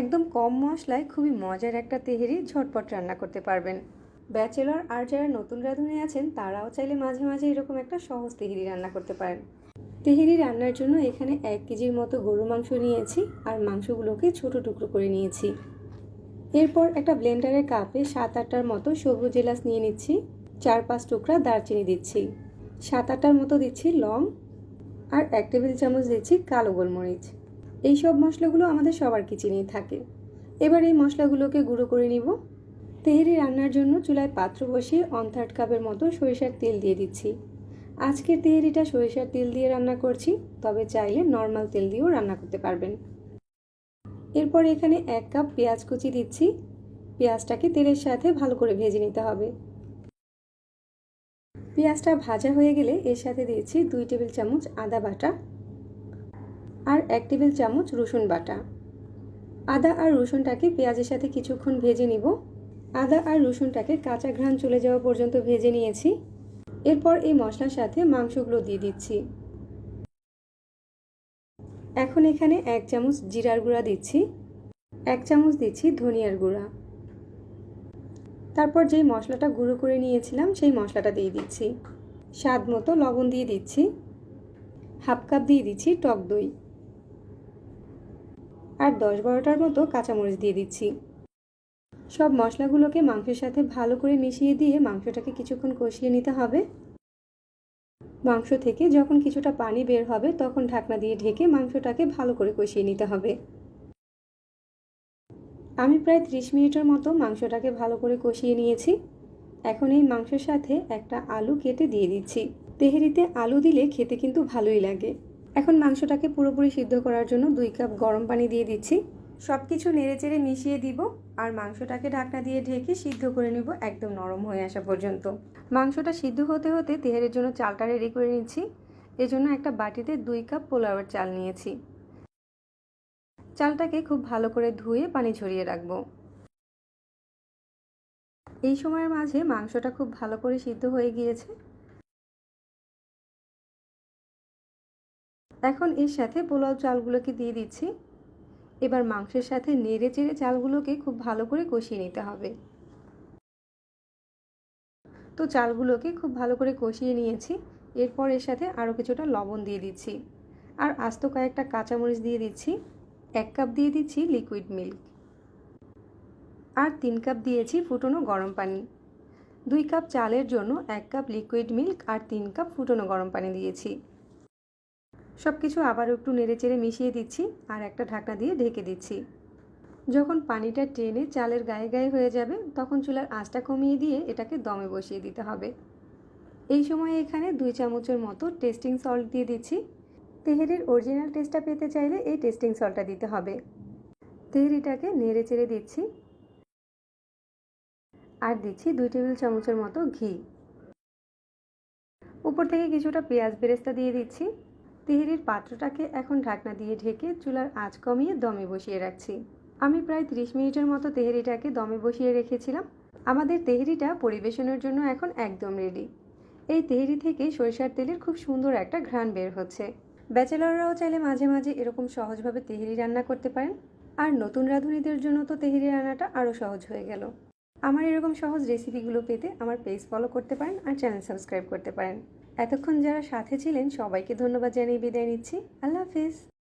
একদম কম মশলায় খুবই মজার একটা তেহেরি ঝটপট রান্না করতে পারবেন। ব্যাচেলর আর যারা নতুন রাঁধুনি আছেন, তারাও চাইলে মাঝে মাঝে এরকম একটা সহজ তেহেরি রান্না করতে পারেন। তেহেরি রান্নার জন্য এখানে এক কেজির মতো গরু মাংস নিয়েছি আর মাংসগুলোকে ছোট টুকরো করে নিয়েছি। এরপর একটা ব্লেন্ডারের কাপে সাত আটটার মতো সবুজ এলাচ নিয়ে নিচ্ছি, চার পাঁচ টুকরা দারচিনি দিচ্ছি, সাত আটটার মতো দিচ্ছি লং, আর এক টেবিল চামচ দিচ্ছি কালো গোলমরিচ। এই সব মশলাগুলো আমাদের সবার কিচেনেই থাকে। এবার এই মশলাগুলোকে গুঁড়ো করে নিব। তেহেরি রান্নার জন্য চুলায় পাত্র বসিয়ে অন থার্ড কাপের মতো সরিষার তেল দিয়ে দিচ্ছি। আজকের তেহেরিটা সরিষার তেল দিয়ে রান্না করছি, তবে চাইলে নর্মাল তেল দিয়েও রান্না করতে পারবেন। এরপর এখানে এক কাপ পেঁয়াজ কুচি দিচ্ছি। পেঁয়াজটাকে তেলের সাথে ভালো করে ভেজে নিতে হবে। পেঁয়াজটা ভাজা হয়ে গেলে এর সাথে দিয়েছি দুই টেবিল চামচ আদা বাটা। আর এক টেবিল চামচ রসুন বাটা। আদা আর রসুনটাকে পেঁয়াজের সাথে কিছুক্ষণ ভেজে নিব। আদা আর রসুনটাকে কাঁচা ঘ্রাণ চলে যাওয়া পর্যন্ত ভেজে নিয়েছি। এরপর এই মশলার সাথে মাংসগুলো দিয়ে দিচ্ছি। এখন এখানে এক চামচ জিরার গুঁড়া দিচ্ছি। এক চামচ দিচ্ছি ধনিয়ার গুঁড়া। তারপর যেই মশলাটা গুঁড়ো করে নিয়েছিলাম, সেই মশলাটা দিয়ে দিচ্ছি। স্বাদ মতো লবণ দিয়ে দিচ্ছি। হাফ কাপ দিয়ে দিচ্ছি টক দই। আর দশ বারোটার মতো কাঁচামরিচ দিয়ে দিচ্ছি। সব মশলাগুলোকে মাংসের সাথে ভালো করে মিশিয়ে দিয়ে মাংসটাকে কিছুক্ষণ কষিয়ে নিতে হবে। মাংস থেকে যখন কিছুটা পানি বের হবে, তখন ঢাকনা দিয়ে ঢেকে মাংসটাকে ভালো করে কষিয়ে নিতে হবে। আমি প্রায় ত্রিশ মিনিটের মতো মাংসটাকে ভালো করে কষিয়ে নিয়েছি। এখন এই মাংসের সাথে একটা আলু কেটে দিয়ে দিচ্ছি। তেহেরিতে আলু দিলে খেতে কিন্তু ভালোই লাগে। এখন মাংসটাকে পুরোপুরি সিদ্ধ করার জন্য দুই কাপ গরম পানি দিয়ে দিচ্ছি। সব কিছু নেড়েচেড়ে মিশিয়ে দিব আর মাংসটাকে ঢাকনা দিয়ে ঢেকে সিদ্ধ করে নেব একদম নরম হয়ে আসা পর্যন্ত। মাংসটা সিদ্ধ হতে হতে তেহেরের জন্য চালটা রেডি করে নিচ্ছি। এজন্য একটা বাটিতে দুই কাপ পোলাওয়ের চাল নিয়েছি। চালটাকে খুব ভালো করে ধুয়ে পানি ঝরিয়ে রাখব। এই সময়ের মাঝে মাংসটা খুব ভালো করে সিদ্ধ হয়ে গিয়েছে। এখন এর সাথে পোলাও চালগুলোকে দিয়ে দিচ্ছি। এবার মাংসের সাথে নেড়ে চেড়ে চালগুলোকে খুব ভালো করে কষিয়ে নিতে হবে। তো চালগুলোকে খুব ভালো করে কষিয়ে নিয়েছি। এরপর এর সাথে আরও কিছুটা লবণ দিয়ে দিচ্ছি। আর আস্ত কয়েকটা কাঁচামরিচ দিয়ে দিচ্ছি। এক কাপ দিয়ে দিচ্ছি লিকুইড মিল্ক আর তিন কাপ দিয়েছি ফুটনো গরম পানি। দুই কাপ চালের জন্য এক কাপ লিকুইড মিল্ক আর তিন কাপ ফুটনো গরম পানি দিয়েছি। সব কিছু আবার একটু নেড়েচেড়ে মিশিয়ে দিচ্ছি আর একটা ঢাকনা দিয়ে ঢেকে দিচ্ছি। যখন পানিটা টেনে চালের গায়ে গায়ে হয়ে যাবে, তখন চুলার আঁচটা কমিয়ে দিয়ে এটাকে দমে বসিয়ে দিতে হবে। এই সময় এখানে দুই চামচের মতো টেস্টিং সল্ট দিয়ে দিচ্ছি। তেহেরির অরিজিনাল টেস্টটা পেতে চাইলে এই টেস্টিং সল্টটা দিতে হবে। তেহেরিটাকে নেড়ে চেড়ে দিচ্ছি। আর দিচ্ছি দুই টেবিল চামচের মতো ঘি। উপর থেকে কিছুটা পেঁয়াজ বেরেস্তা দিয়ে দিচ্ছি। তেহেরির পাত্রটাকে এখন ঢাকনা দিয়ে ঢেকে চুলার আঁচ কমিয়ে দমে বসিয়ে রাখছি। আমি প্রায় ত্রিশ মিনিটের মতো তেহেরিটাকে দমে বসিয়ে রেখেছিলাম। আমাদের তেহেরিটা পরিবেশনের জন্য এখন একদম রেডি এই তেহেরি থেকে সরিষার তেলের খুব সুন্দর একটা ঘ্রাণ বের হচ্ছে। ব্যাচেলররাও চাইলে মাঝে মাঝে এরকম সহজভাবে তেহেরি রান্না করতে পারেন। আর নতুন রাঁধুনিদের জন্য তো তেহেরি রান্নাটা আরও সহজ হয়ে গেল। আমার এরকম সহজ রেসিপিগুলো পেতে আমার পেজ ফলো করতে পারেন আর চ্যানেল সাবস্ক্রাইব করতে পারেন। এতক্ষণ যারা সাথে ছিলেন সবাইকে ধন্যবাদ জানিয়ে বিদায় নিচ্ছি। আল্লাহ হাফিজ।